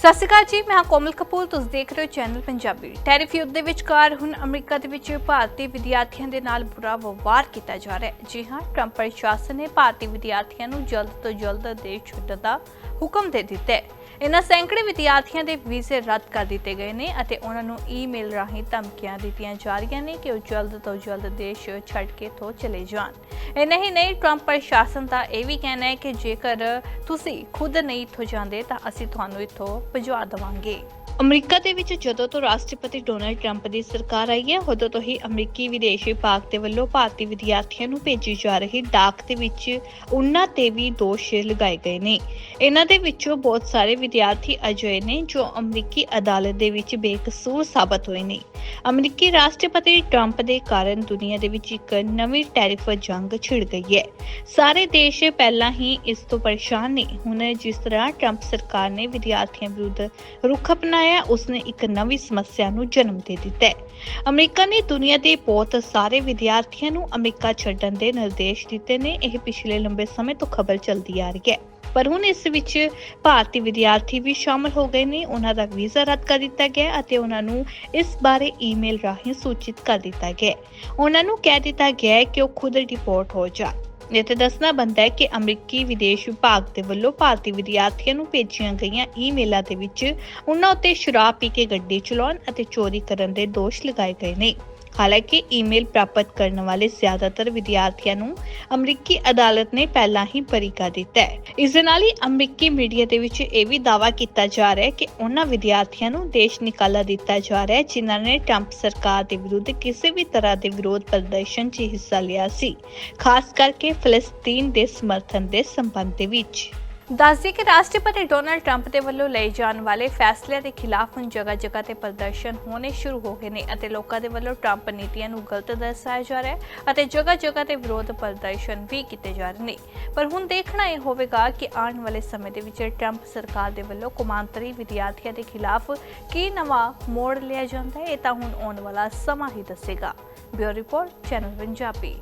ਸਤਿ ਸ਼੍ਰੀ ਅਕਾਲ ਜੀ, ਮੈਂ ਹਾਂ ਕੋਮਲ ਕਪੂਰ, ਤੁਸੀਂ ਦੇਖ ਰਹੇ ਹੋ ਚੈਨਲ ਪੰਜਾਬੀ। ਟੈਰਿਫ ਯੁੱਧ ਦੇ ਵਿਚਕਾਰ ਹੁਣ ਅਮਰੀਕਾ ਦੇ ਵਿੱਚ ਭਾਰਤੀ ਵਿਦਿਆਰਥੀਆਂ ਦੇ ਨਾਲ ਬੁਰਾ ਵਿਵਹਾਰ ਕੀਤਾ ਜਾ ਰਿਹਾ ਹੈ। ਜੀ ਹਾਂ, ਟਰੰਪ ਪ੍ਰਸ਼ਾਸਨ ਨੇ ਭਾਰਤੀ ਵਿਦਿਆਰਥੀਆਂ ਨੂੰ ਜਲਦ ਤੋਂ ਜਲਦ ਦੇਸ਼ ਛੱਡਣ ਦਾ ਹੁਕਮ ਦੇ ਦਿੱਤਾ ਹੈ। ਇਨ੍ਹਾਂ ਸੈਂਕੜੇ ਵਿਦਿਆਰਥੀਆਂ ਦੇ ਵੀਜ਼ੇ ਰੱਦ ਕਰ ਦਿੱਤੇ ਗਏ ਨੇ ਅਤੇ ਉਹਨਾਂ ਨੂੰ ਈਮੇਲ ਰਾਹੀਂ ਧਮਕੀਆਂ ਦਿੱਤੀਆਂ ਜਾ ਰਹੀਆਂ ਨੇ ਕਿ ਉਹ ਜਲਦ ਤੋਂ ਜਲਦ ਦੇਸ਼ ਛੱਡ ਕੇ ਤੋਂ ਚਲੇ ਜਾਣ। ਇੰਨਾ ਹੀ ਨਹੀਂ ਟਰੰਪ ਪ੍ਰਸ਼ਾਸਨ ਦਾ ਇਹ ਵੀ ਕਹਿਣਾ ਹੈ ਕਿ ਜੇਕਰ ਤੁਸੀਂ ਖੁਦ ਨਹੀਂ ਇੱਥੋਂ ਜਾਂਦੇ ਤਾਂ ਅਸੀਂ ਤੁਹਾਨੂੰ ਇੱਥੋਂ ਭਜਵਾ ਦੇਵਾਂਗੇ। ਅਮਰੀਕਾ ਦੇ ਵਿੱਚ ਜਦੋਂ ਤੋਂ ਰਾਸ਼ਟਰਪਤੀ ਡੋਨਾਲਡ ਟਰੰਪ ਦੀ ਸਰਕਾਰ ਆਈ ਹੈ, ਉਦੋਂ ਤੋਂ ਹੀ ਅਮਰੀਕੀ ਵਿਦੇਸ਼ ਵਿਭਾਗ ਦੇ ਵੱਲੋਂ ਭਾਰਤੀ ਵਿਦਿਆਰਥੀਆਂ ਨੂੰ ਭੇਜੀ ਜਾ ਰਹੀ ਡਾਕ ਦੇ ਵਿੱਚ ਉਹਨਾਂ ਤੇ ਵੀ ਦੋਸ਼ ਲਗਾਏ ਗਏ ਨੇ। ਇਹਨਾਂ ਦੇ ਵਿੱਚੋਂ ਬਹੁਤ ਸਾਰੇ ਵਿਦਿਆਰਥੀ ਅਜਿਹੇ ਨੇ ਜੋ ਅਮਰੀਕੀ ਅਦਾਲਤ ਦੇ ਵਿੱਚ ਬੇਕਸੂਰ ਸਾਬਤ ਹੋਏ ਨੇ। ਅਮਰੀਕੀ ਰਾਸ਼ਟਰਪਤੀ ਟਰੰਪ ਦੇ ਕਾਰਨ ਦੁਨੀਆ ਦੇ ਵਿੱਚ ਇੱਕ ਨਵੀਂ ਟੈਰਿਫ ਜੰਗ ਛਿੜ ਗਈ ਹੈ। ਸਾਰੇ ਦੇਸ਼ ਪਹਿਲਾਂ ਹੀ ਇਸ ਤੋਂ ਪਰੇਸ਼ਾਨ ਨੇ। ਹੁਣ ਜਿਸ ਤਰ੍ਹਾਂ ਟਰੰਪ ਸਰਕਾਰ ਨੇ ਵਿਦਿਆਰਥੀਆਂ ਵਿਰੁੱਧ ਰੁਖ ਅਪਣਾਇਆ, ਉਸਨੇ ਇੱਕ ਨਵੀਂ ਸਮੱਸਿਆ ਨੂੰ ਜਨਮ ਦੇ ਦਿੱਤਾ ਹੈ। ਅਮਰੀਕਾ ਨੇ ਦੁਨੀਆ ਦੇ ਬਹੁਤ ਸਾਰੇ ਵਿਦਿਆਰਥੀਆਂ ਨੂੰ ਅਮਰੀਕਾ ਛੱਡਣ ਦੇ ਨਿਰਦੇਸ਼ ਦਿੱਤੇ ਨੇ। ਇਹ ਪਿਛਲੇ ਲੰਬੇ ਸਮੇਂ ਤੋਂ ਖਬਰ ਚੱਲਦੀ ਆ ਰਹੀ ਹੈ। ਪਰ ਹੁਣ ਇਸ ਵਿੱਚ ਭਾਰਤੀ ਵਿਦਿਆਰਥੀ ਵੀ ਸ਼ਾਮਲ ਹੋ ਗਏ ਨੇ। ਉਹਨਾਂ ਦਾ ਵੀਜ਼ਾ ਰੱਦ ਕਰ ਦਿੱਤਾ ਗਿਆ ਅਤੇ ਉਹਨਾਂ ਨੂੰ ਇਸ ਬਾਰੇ ਈਮੇਲ ਰਾਹੀਂ ਸੂਚਿਤ ਕਰ ਦਿੱਤਾ ਗਿਆ। ਉਹਨਾਂ ਨੂੰ ਕਹਿ ਦਿੱਤਾ ਗਿਆ ਕਿ ਉਹ ਖੁਦ ਰਿਪੋਰਟ ਹੋ ਜਾ ਇੱਥੇ ਦੱਸਣਾ ਬਣਦਾ ਹੈ ਕਿ ਅਮਰੀਕੀ ਵਿਦੇਸ਼ ਵਿਭਾਗ ਦੇ ਵੱਲੋਂ ਭਾਰਤੀ ਵਿਦਿਆਰਥੀਆਂ ਨੂੰ ਭੇਜੀਆਂ ਗਈਆਂ ਈਮੇਲਾਂ ਦੇ ਵਿੱਚ ਉਹਨਾਂ ਉੱਤੇ ਸ਼ਰਾਬ ਪੀ ਕੇ ਗੱਡੀ ਚਲਾਉਣ ਅਤੇ ਚੋਰੀ ਕਰਨ ਦੇ ਦੋਸ਼ ਲਗਾਏ ਗਏ ਨੇ। ਹਾਲਾਂਕਿ ਈਮੇਲ ਪ੍ਰਾਪਤ ਕਰਨ ਵਾਲੇ ਜ਼ਿਆਦਾਤਰ ਵਿਦਿਆਰਥੀਆਂ ਨੂੰ ਅਮਰੀਕੀ ਅਦਾਲਤ ਨੇ ਪਹਿਲਾਂ ਹੀ ਬਰੀ ਕਰ ਦਿੱਤਾ ਹੈ। ਇਸ ਦੇ ਨਾਲ ਹੀ ਅਮਰੀਕੀ ਮੀਡੀਆ ਦੇ ਵਿੱਚ ਇਹ ਵੀ ਦਾਅਵਾ ਕੀਤਾ ਜਾ ਰਿਹਾ ਹੈ ਕਿ ਉਹਨਾਂ ਵਿਦਿਆਰਥੀਆਂ ਨੂੰ ਦੇਸ਼ ਨਿਕਾਲਾ ਦਿੱਤਾ ਜਾ ਰਿਹਾ ਹੈ, ਜਿਨ੍ਹਾਂ ਨੇ ਟਰੰਪ ਸਰਕਾਰ ਦੇ ਵਿਰੁੱਧ ਕਿਸੇ ਵੀ ਤਰ੍ਹਾਂ ਦੇ ਵਿਰੋਧ ਪ੍ਰਦਰਸ਼ਨ 'ਚ ਹਿੱਸਾ ਲਿਆ ਸੀ, ਖਾਸ ਕਰਕੇ ਫਲਸਤੀਨ ਦੇ ਸਮਰਥਨ ਦੇ ਸੰਬੰਧ ਵਿੱਚ। ਦੱਸਦੀ ਕਿ ਰਾਸ਼ਟਰਪਤੀ ਡੋਨਲਡ ਟਰੰਪ ਦੇ ਵੱਲੋਂ ਲਏ ਜਾਣ ਵਾਲੇ ਫੈਸਲਿਆਂ ਦੇ ਖਿਲਾਫ ਹੁਣ ਜਗ੍ਹਾ ਜਗ੍ਹਾ ਤੇ ਪ੍ਰਦਰਸ਼ਨ ਹੋਣੇ ਸ਼ੁਰੂ ਹੋ ਗਏ ਨੇ ਅਤੇ ਲੋਕਾਂ ਦੇ ਵੱਲੋਂ ਟਰੰਪ ਨੀਤੀਆਂ ਨੂੰ ਗਲਤ ਦਰਸਾਇਆ ਜਾ ਰਿਹਾ ਹੈ ਅਤੇ ਜਗ੍ਹਾ ਜਗ੍ਹਾ ਤੇ ਵਿਰੋਧ ਪ੍ਰਦਰਸ਼ਨ ਵੀ ਕੀਤੇ ਜਾ ਰਹੇ ਨੇ। ਪਰ ਹੁਣ ਦੇਖਣਾ ਇਹ ਹੋਵੇਗਾ ਕਿ ਆਉਣ ਵਾਲੇ ਸਮੇਂ ਦੇ ਵਿੱਚ ਟਰੰਪ ਸਰਕਾਰ ਦੇ ਵੱਲੋਂ ਕੌਮਾਂਤਰੀ ਵਿਦਿਆਰਥੀਆਂ ਦੇ ਖਿਲਾਫ ਕੀ ਨਵਾਂ ਮੋੜ ਲਿਆ ਜਾਂਦਾ ਹੈ, ਇਹ ਤਾਂ ਹੁਣ ਆਉਣ ਵਾਲਾ ਸਮਾਂ ਹੀ ਦੱਸੇਗਾ। Bureau report, channel Punjabi.